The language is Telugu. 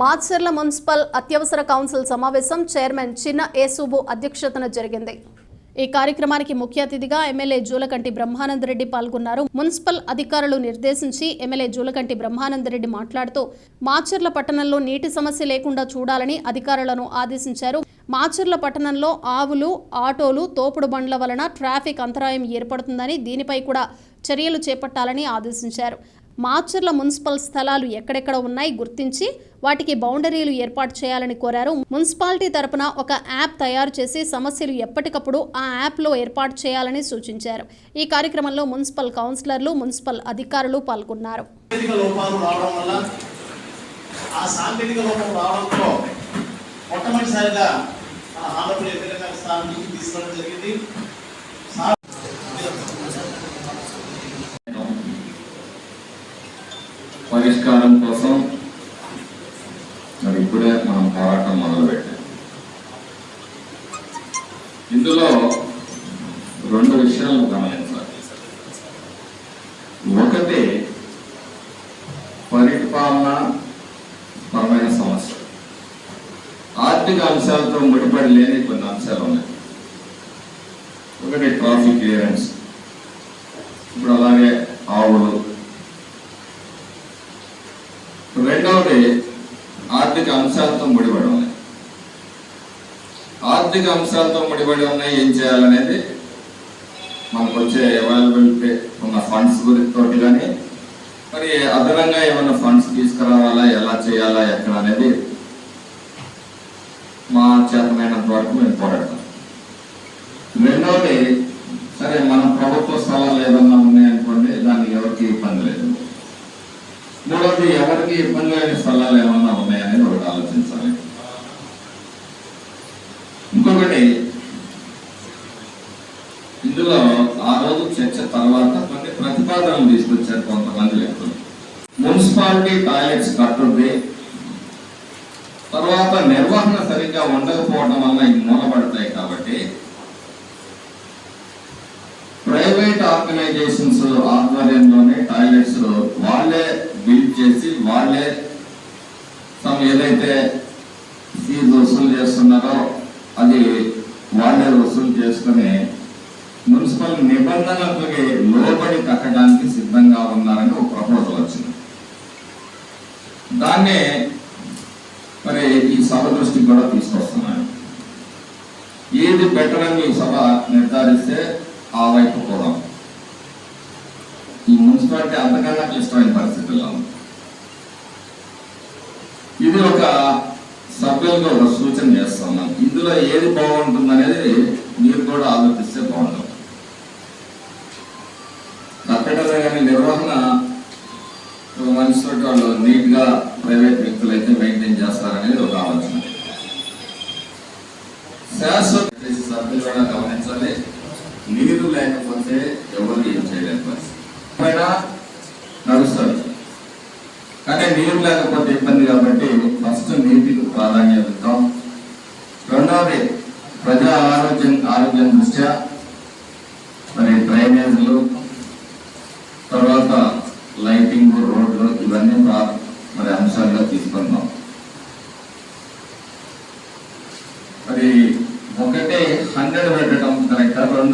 మాచర్ల మున్సిపల్ అత్యవసర కౌన్సిల్ సమావేశం చైర్మన్ చిన్న ఏసుబు అధ్యక్షతన జరిగింది. ఈ కార్యక్రమానికి ముఖ్య అతిథిగా ఎమ్మెల్యే జూలకంటి బ్రహ్మానందరెడ్డి పాల్గొన్నారు. మున్సిపల్ అధికారులు నిర్దేశించి ఎమ్మెల్యే జూలకంటి బ్రహ్మానందరెడ్డి మాట్లాడుతూ మాచర్ల పట్టణంలో నీటి సమస్య లేకుండా చూడాలని అధికారులను ఆదేశించారు. మాచర్ల పట్టణంలో ఆవులు ఆటోలు తోపుడు బండ్ల వలన ట్రాఫిక్ అంతరాయం ఏర్పడుతుందని దీనిపై కూడా చర్యలు చేపట్టాలని ఆదేశించారు. మాచర్ల మున్సిపల్ స్థలాలు ఎక్కడెక్కడ ఉన్నాయి గుర్తించి వాటికి బౌండరీలు ఏర్పాటు చేయాలని కోరారు. మున్సిపాలిటీ తరపున ఒక యాప్ తయారు చేసి సమస్యలు ఎప్పటికప్పుడు ఆ యాప్లో ఏర్పాటు చేయాలని సూచించారు. ఈ కార్యక్రమంలో మున్సిపల్ కౌన్సిలర్లు మున్సిపల్ అధికారులు పాల్గొన్నారు. ఆ సాంకేతిక లోపం రావడంతో మొట్టమొదటిసారిగా మన ఆంధ్రప్రదేశ్ తెలంగాణ స్థానం నుంచి తీసుకోవడం జరిగింది. పరిష్కారం కోసం మరి ఇప్పుడే మనం పోరాటం మొదలుపెట్టాం. ఇందులో రెండు విషయాలు గమనించాలి. ఒకటి పరిపాలన పరమైన సమస్య. ఆర్థిక అంశాలతో ముడిపడి లేని కొన్ని అంశాలు ఉన్నాయి. ఒకటి ట్రాఫిక్ క్లియరెన్స్. ఇప్పుడు అలాగే ఆవులు రెండవది ఆర్థిక అంశాలతో ముడిపడి ఉన్నాయి. ఆర్థిక అంశాలతో ముడిపడి ఉన్నాయి ఏం చేయాలనేది మనకు వచ్చే అవైలబిలిటీ ఉన్న ఫండ్స్ గురించి తోటి కానీ మరి అదనంగా ఏమైనా ఫండ్స్ తీసుకురావాలా ఎలా చేయాలా ఎక్కడ అనేది మా చేతమైనంత వరకు మేము పోరాడతాం. రెండవది సరే మన ప్రభుత్వ స్థలాలు ఏదన్నా ఉన్నాయనుకోండి దానికి ఎవరికి ఇబ్బంది లేదు మూడవది ఎవరికి ఇబ్బంది లేని స్థలాలు ఏమన్నా ఉన్నాయని ఒకటి ఆలోచించాలి. ఇంకొకటి ఇందులో ఆ రోజు చర్చ తర్వాత కొన్ని ప్రతిపాదనలు తీసుకొచ్చారు కొంతమంది వ్యక్తులు. మున్సిపాలిటీ టాయిలెట్స్ కట్టుద్ది తర్వాత నిర్వహణ సరిగ్గా ఉండకపోవడం వల్ల ఇవి మూలపడతాయి కాబట్టి ప్రైవేట్ ఆర్గనైజేషన్స్ ఆధ్వర్యంలో టాయిలెట్స్ వాళ్ళే బిల్డ్ చేసి వాళ్ళే తమ ఏదైతే ఫీజు వసూలు చేస్తున్నారో అది వాళ్ళే వసూలు చేసుకుని మున్సిపల్ నిబంధనలకి లోబడి కట్టడానికి సిద్ధంగా ఉన్నారని ఒక ప్రపోజల్ వచ్చింది. దాన్నే మరి ఈ సభ దృష్టికి కూడా తీసుకొస్తున్నాను. ఏది బెటర్ అని ఈ సభ నిర్ధారిస్తే ఆ వైపు పోదాం. ఈ మున్సిపాలిటీ అంతకన్నా క్లిష్టమైన పరిస్థితుల్లో ఉంది. ఇది ఒక సభ్యులకు ఒక సూచన చేస్తున్నాం ఇందులో ఏది బాగుంటుంది అనేది మీరు కూడా ఆలోచిస్తే బాగుంటుంది. కట్టడమే కానీ నిర్వహణ ఒక మనిషితో వాళ్ళు నీట్గా ప్రైవేట్ వ్యక్తులు అయితే మెయింటైన్ చేస్తారనేది ఒక ఆలోచన. శాశ్వత సభ్యులు కూడా గమనించాలి. నీరు లేకపోతే ఎవరు ఏం చేయలేని పరిస్థితి. పైన నడుస్తారు. కానీ నీరు లేకపోతే ఇబ్బంది కాబట్టి ఫస్ట్ నీటిని ప్రాధాన్యత ఇద్దాం రెండవది ప్రజా ఆరోగ్యం ఆరోగ్యం దృష్ట్యా మరి డ్రైనేజీలు తర్వాత లైటింగ్ రోడ్లు ఇవన్నీ మరి అంశాలుగా తీసుకున్నాం మరి ఒకటే హండ్రెడ్ పెట్టడం కరెక్ట్? రెండు